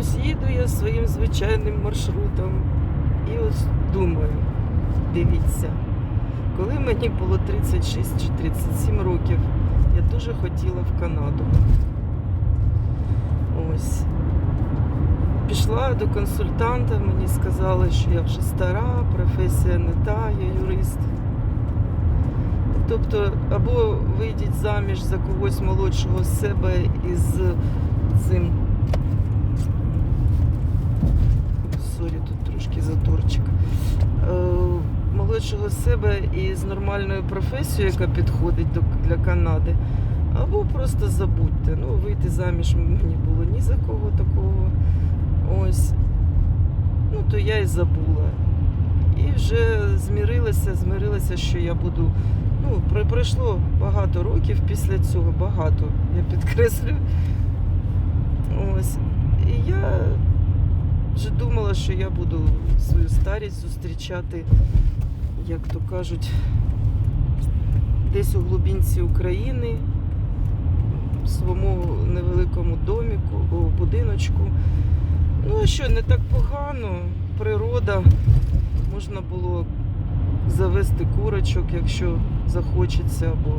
ось їду я своїм звичайним маршрутом. І ось думаю, дивіться, коли мені було 36 чи 37 років, я дуже хотіла в Канаду. Ось. Пішла до консультанта, мені сказали, що я вже стара, професія не та, я юрист. Тобто, або вийдіть заміж за когось молодшого з себе із цим. Молодшого себе і з нормальною професією, яка підходить до, для Канади. Або просто забудьте. Ну, вийти заміж мені було ні за кого такого. Ось. Ну, то я і забула. І вже змірилася, змирилася, що я буду. Ну, про- пройшло багато років після цього, багато, я підкреслю. Ось. І я вже думала, що я буду свою старість зустрічати, як то кажуть, десь у глибинці України, в своєму невеликому доміку, будиночку. Ну, а що, не так погано, природа, можна було завести курочок, якщо захочеться, або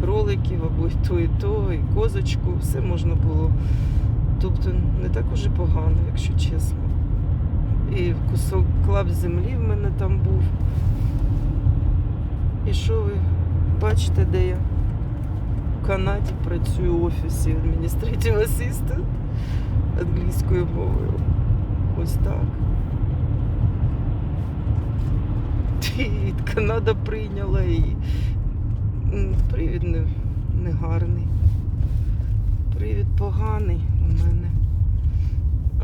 кроликів, або і то, і то, і козочку, все можна було. Тобто не так уже погано, якщо чесно. І кусок клап землі в мене там. І що ви бачите, де я? В Канаді працюю в офісі Administrative Assistant англійською мовою. Ось так. І Канада прийняла м, привід не, не. Привід поганий у мене.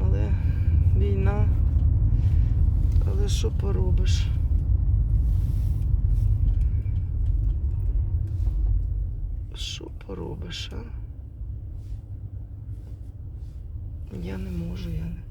Але війна. Але що поробиш? Що поробиш, а? Я не можу, я не.